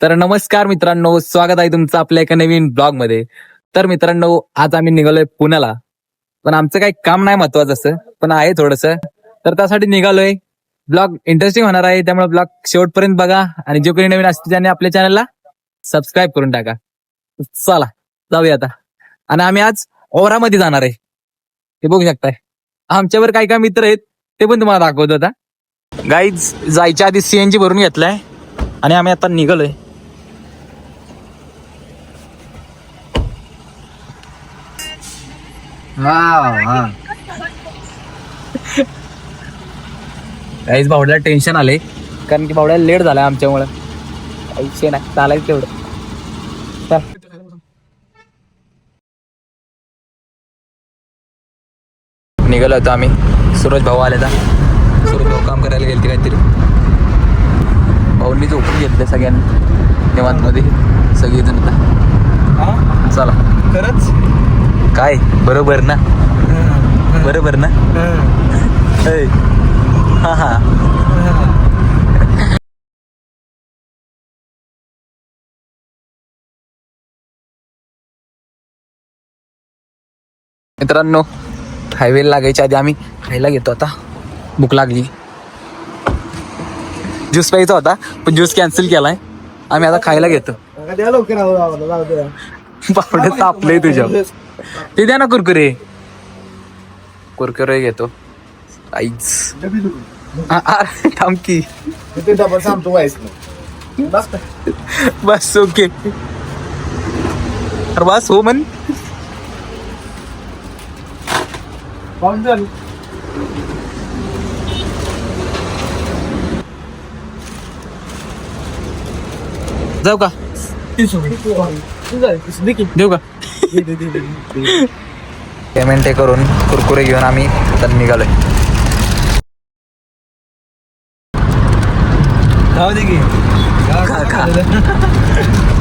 तर नमस्कार मित्रांनो स्वागत आहे तुमचं आपल्या एका नवीन ब्लॉगमध्ये तर मित्रांनो आज आम्ही निघालोय पुण्याला. पण आमचं काही काम नाही महत्वाचं असं पण आहे थोडस. तर त्यासाठी निघालोय. ब्लॉग इंटरेस्टिंग होणार आहे त्यामुळे ब्लॉग शेवटपर्यंत बघा. आणि जे कोणी नवीन असते त्याने आपल्या चॅनलला सबस्क्राईब करून टाका. चला जाऊया आता. आणि आम्ही आज ओरामध्ये जाणार आहे. हे बघू शकताय. आमच्यावर काही काय मित्र आहेत ते पण तुम्हाला दाखवतो आता. गाईज जायच्या आधी सीएनजी भरून घेतलाय. आणि आम्ही आता निघालोय. काहीच भावड्याला टेन्शन आले कारण की भावड्याला लेट झालाय आमच्यामुळं. काही विषय नाही चालायचं तेवढं. चल. निघालो होतो आम्ही. सूरज भाऊ आले सूरज भाऊ काम करायला गेलते काहीतरी. भाऊंनी झोपून घेतले सगळ्यांनी. निवांत मध्ये सगळेजण आता. चला. खरंच? काय? बरोबर ना? बरोबर ना. हा हा. मित्रांनो हायवे लागायच्या आधी आम्ही खायला घेतो आता. भूक लागली. ज्यूस प्यायचा होता पण ज्यूस कॅन्सल केलाय. आम्ही आता खायला घेतो. बापडे तापलंय तुझ्या ते द्या ना कुरकुरे. कुरकुरे घेतो. आईच. थांबकी बस ओके. अरे बस हो म्हण. जाऊ का? झालं, देऊ का? पेमेंट हे करून कुरकुरे घेऊन आम्ही आता निघालोय खाऊ दे की. खा, खा.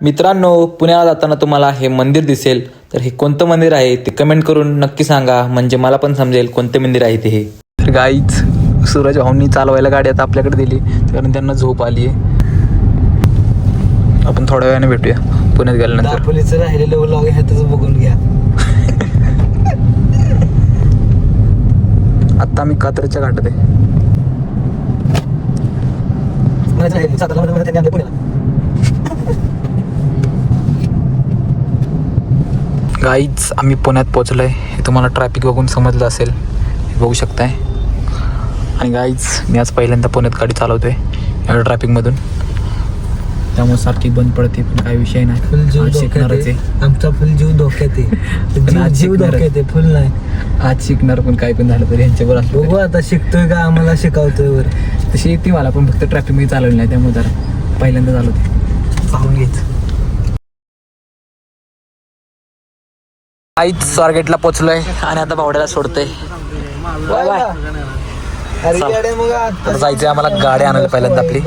मित्रांनो पुण्याला जाताना तुम्हाला हे मंदिर दिसेल. तर हे कोणतं मंदिर आहे ते कमेंट करून नक्की सांगा. म्हणजे मला पण समजेल कोणतं मंदिर आहे ते. हे तर गाईच सूरज भाऊंनी चालवायला गाडी आता आपल्याकडे दिली. कारण त्यांना झोप आली आहे. आपण थोड्या वेळाने भेटूया. पुण्यात गेल्यानंतर. दापोलीचं राहिलेलं व्लॉग ह्यातच बघून घ्या. आता आम्ही कात्रच्या घाटात आहे पुण्याचं राहिलेलं, सातारामध्ये मला त्यांनी आणलं पुण्याला. गाईच आम्ही पुण्यात पोहोचलोय. हे तुम्हाला ट्रॅफिक बघून समजलं असेल. हे बघू शकताय. आणि गाईच मी आज पहिल्यांदा पुण्यात गाडी चालवतोय. एवढ्या ट्रॅफिकमधून त्यामुळे सारखी बंद पडते पण काही विषय नाही. फुल जीव शिकणारच आहे. आहे. आमचा फुल जीव धोक्यात आहे. आज जीव आहे. धोक्यात आहे फुल नाही. आज शिकणार पण काय पण झालं तरी यांच्यावर असलो बघू आता शिकतोय का आम्हाला शिकवतोय वर तशी येते मला पण फक्त ट्रॅफिकमध्ये चालवली नाही त्यामुळे जरा पहिल्यांदा चालवते. पाहून घ्यायचं. आईच स्वारगेटला पोहोचलोय आणि आता भावड्याला सोडतोय. Bye bye. आता जायचंय आम्हाला गाडी आणायला पहिल्यांदा आपली.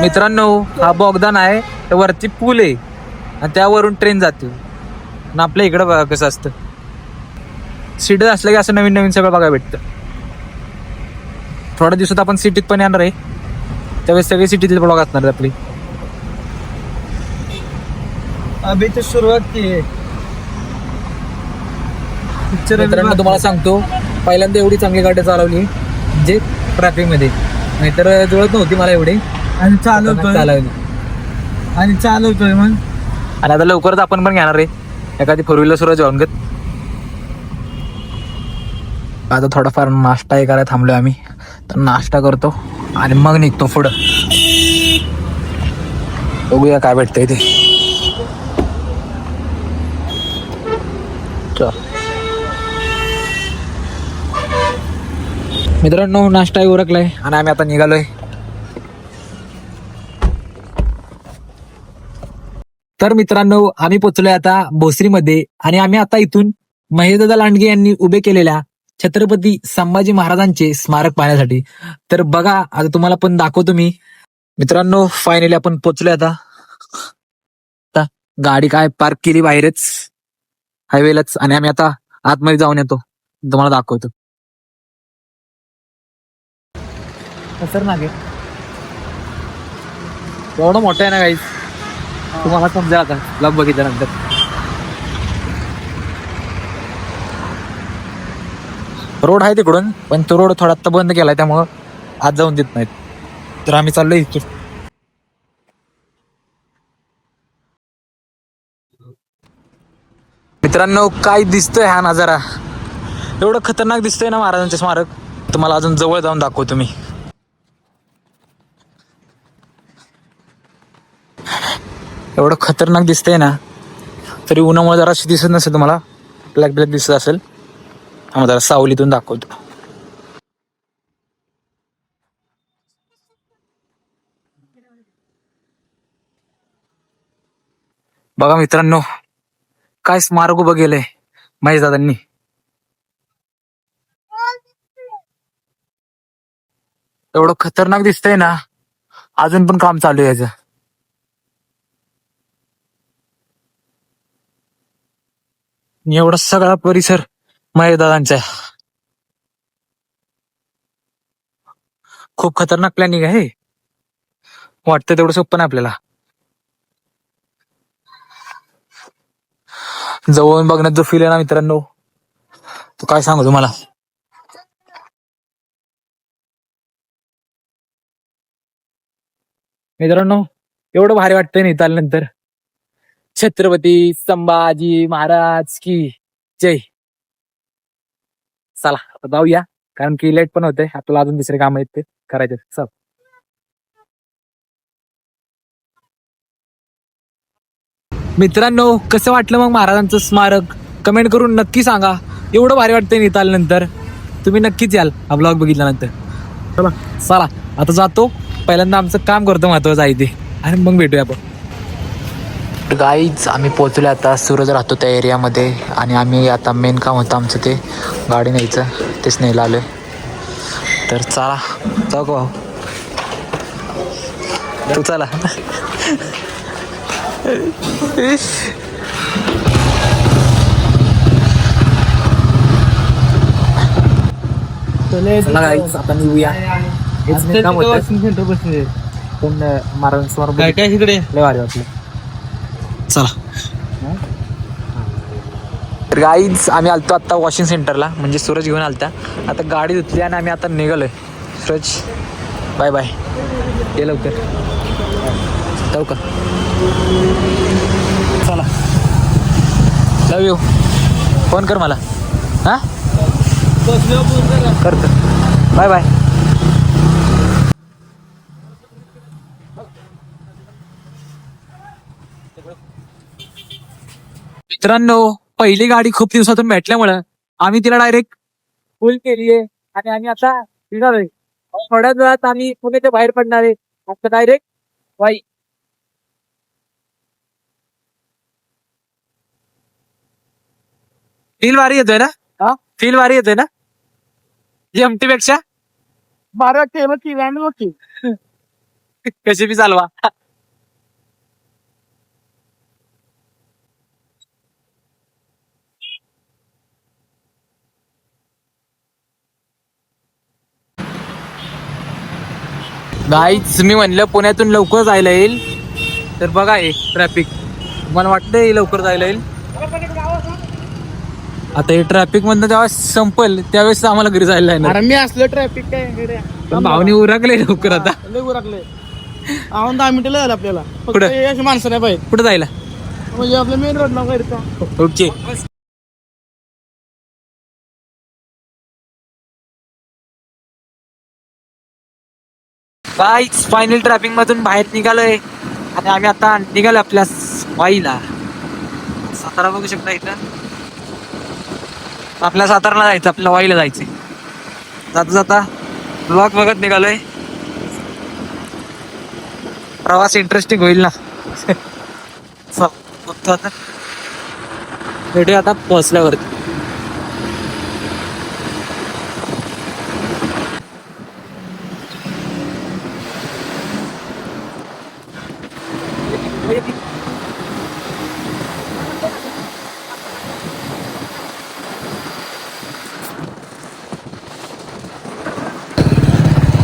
मित्रांनो हा बोगदान आहे तर वरती पूल आहे आणि त्यावरून ट्रेन जाते. आणि आपल्या इकडं बघा कसं असतं. सिटीत असलं की असं नवीन नवीन सगळं बघायला भेटतं. थोड्या दिवसात आपण सिटीत पण येणार आहे. त्यावेळेस सगळे सिटीतले ब्लॉग असणार आपली. अभि तर सुरुवात बाकी. तुम्हाला सांगतो पहिल्यांदा एवढी चांगली गाडी चालवली म्हणजे ट्रॅफिकमध्ये. नाहीतर जुळत नव्हती मला एवढी. आणि चालवतोय चालवली आणि चालवतोय मग. आणि आता लवकरच आपण पण घेणार आहे एखादी फोर व्हीलर सुरू जॉनगत आता थोडाफार नाश्ता हे करायला थांबलोय आम्ही. तर नाश्ता करतो आणि मग निघतो पुढं. बघूया काय भेटतंय ते. मित्रांनो नाश्ताही उरकलाय आणि आम्ही आता निघालोय. तर मित्रांनो आम्ही पोचलोय आता भोसरीमध्ये आणि आम्ही आता इथून महेशदादा लांडगे यांनी उभे केलेल्या छत्रपती संभाजी महाराजांचे स्मारक पाहण्यासाठी. तर बघा आता तुम्हाला पण दाखवतो मी. मित्रांनो फायनली आपण पोचलोय आता. आता गाडी काय पार्क केली बाहेरच. हायवेलाच आणि आम्ही आता आतमध्ये जाऊन येतो. तुम्हाला दाखवतो. सर नागे एवढं मोठं आहे ना काही तुम्हाला समजा आता. ब्लॉग बघितल्यानंतर. रोड आहे तिकडून पण तो रोड थोडा आता बंद केलाय त्यामुळं आज जाऊन देत नाहीत. तर आम्ही चाललोय इथून. मित्रांनो काय दिसतोय हा नजारा? एवढं खतरनाक दिसतोय ना महाराजांचे स्मारक? तुम्हाला अजून जवळ जाऊन दाखवतो मी. एवढं खतरनाक दिसतंय ना तरी उन्हामुळे जरा दिसत नसेल तुम्हाला. ब्लॅक ब्लॅक दिसत असेल. आम्हाला जरा सावलीतून दाखवतो. बघा मित्रांनो काय स्मारक उभं गेलंय महेश दादांनी एवढं खतरनाक दिसतंय ना अजून पण काम चालू आहे याचं. एवढा सगळा परिसर महेशदादांचा खूप खतरनाक प्लॅनिंग आहे. वाटतं तेवढं सोपं नाही आपल्याला. जवळून बघण्यात जो फील आहे ना मित्रांनो तो काय सांगू तुम्हाला? मित्रांनो एवढं भारी वाटतंय नाही आल्यानंतर छत्रपती संभाजी महाराज की जय. चला आता जाऊया कारण की लेट पण होते आपल्याला अजून दुसरे काम आहेत ते करायचे चल. मित्रांनो कसं वाटलं मग महाराजांचं स्मारक? कमेंट करून नक्की सांगा. एवढं भारी वाटतंय निताल नंतर. तुम्ही नक्कीच याल हा ब्लॉग बघितल्यानंतर. चला चला आता जातो. पहिल्यांदा आमचं काम करतो महत्वाचं आहे ते. आणि मग भेटूया आपण. गाईच आम्ही पोहोचलो आता. सूरज राहतो त्या एरियामध्ये आणि आम्ही आता मेन काम होतं आमचं ते गाडी न्यायचं. तेच न्यायला आलोय. तर चला. जाऊ का भाऊ? तू चला. सेंटर बसले. पण महाराजांसमोर काय काय इकडे? लय वाटलं. चला. तर गाईज आम्ही आलतो आत्ता वॉशिंग सेंटरला म्हणजे सूरज घेऊन आलता. आता गाडी धुतली आणि आम्ही आता निघालोय. सूरज बाय बाय ये लवकर. जाऊ का? चला. लव यू फोन कर मला. हां? करतो. बाय बाय मित्रांनो पहिली गाडी खूप दिवसातून भेटल्यामुळं आम्ही तिला डायरेक्ट फुल केलीये आणि आम्ही आता निघालोय. थोड्याच वेळात आम्ही पुण्याच्या बाहेर पडणार आहे. आता डायरेक्ट वाई. फील भारी येतोय ना? हा? फील भारी येतोय ना? एमटी पेक्षा? बारा केलं की व्हॅन होती. कशी बी चालवा. गाईच मी म्हणलं पुण्यातून लवकर जायला येईल. तर बघा हे ट्रॅफिक मला वाटतंय लवकर जायला येईल? आता हे ट्रॅफिक मधनं जेव्हा संपल त्यावेळेस आम्हाला घरी जायला येणार. मी असलं ट्रॅफिक काय भावनी उरकले लवकर आता. उरकले आव्हान दहा मिनिटं झालं आपल्याला. फक्त कुठं? अशी माणसं नाही पाहिजे कुठं जायला? म्हणजे आपलं मेन रोड ना ओके. काहीच फायनल ट्रॅफिक मधून बाहेर निघालोय. आणि आम्ही आता निघालो आपल्या वाईला. सातारा बघू शकता इथं. आपल्या साताराला जायचं आपल्या वाईला जायचं जाता जाता ब्लॉक बघत निघालोय. प्रवास इंटरेस्टिंग होईल ना. भेटूया आता पोहोचल्यावरती.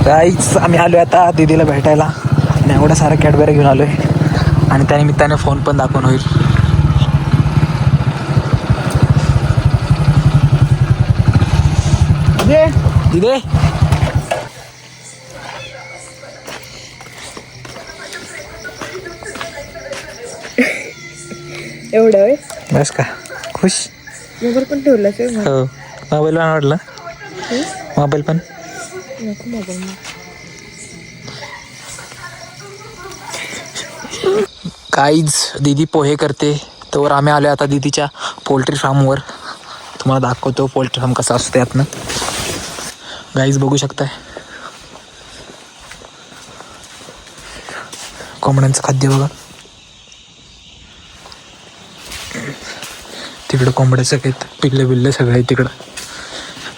काहीच आम्ही आलोय आता दीदीला भेटायला. आणि एवढ्या साऱ्या कॅडबऱ्या घेऊन आलोय. आणि त्या निमित्ताने फोन पण दाखवून होईल. दिदे? एवढं होय? बस का? खुश? मोबाईल पण ठेवला हो. मोबाईल पण आवडला? मोबाईल पण? नको मोबाईल काहीच दीदी पोहे करते. तर आम्ही आलो आता दीदीच्या पोल्ट्री फार्मवर. तुम्हाला दाखवतो पोल्ट्री फार्म कसा असतो त्यातनं गाईज बघू शकताय. कोंबड्यांचं खाद्य बघा. तिकडं कोंबड्याचं काही पिल्ले बिल्ले सगळे आहे तिकडं.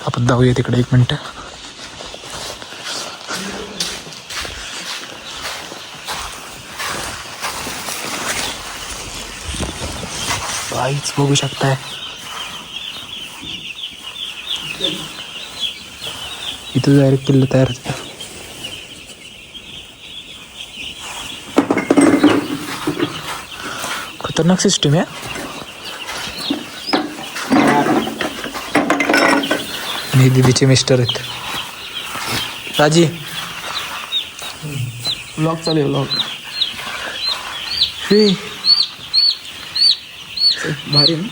आपण जाऊया तिकडे एक मिनटं. काहीच बघू शकताय इथं डायरेक्ट पिल्ल तयार होते खतरनाक सिस्टीम आहे दीदीचे मिस्टर आहेत राजी ब्लॉग चालू ब्लॉग हे भारी ना?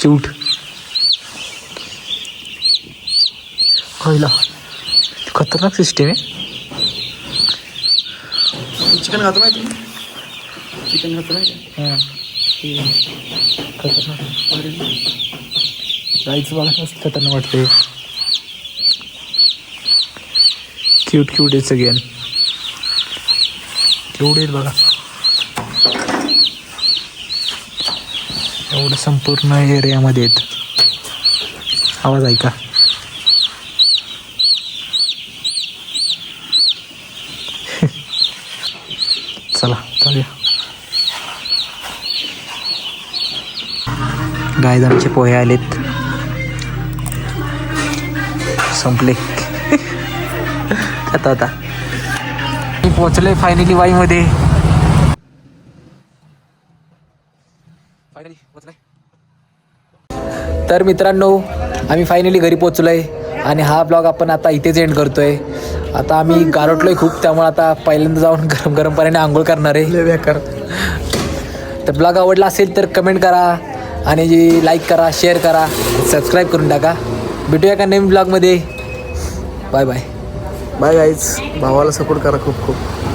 क्यूट होईल खतरनाक सिस्टीम आहे. चिकन खातो माहिती चिकन खातो माहिती हां. खतरनाक. जायचं मला कसं खतरनाक वाटते क्यूट क्यूट आहे सगळ्यां क्यूट आहेत बघा एवढं संपूर्ण एरियामध्ये आहेत. आवाज ऐका. चला चालूया गायदानाचे पोहे आलेत. संपले. आता आता. मी पोचलोय फायनली वाईमध्ये. तर मित्रांनो आम्ही फायनली घरी पोचलोय आणि हा ब्लॉग आपण आता इथेच एंड करतोय. आता आम्ही गारटलोय खूप त्यामुळे आता पहिल्यांदा जाऊन गरम गरम पाण्याने आंघोळ करणार आहे. तर ब्लॉग आवडला असेल तर कमेंट करा आणि जी लाईक करा शेअर करा सबस्क्राईब करून टाका. भेटूया का नवीन ब्लॉगमध्ये बाय बाय बाय गाईज भावाला सपोर्ट करा खूप खूप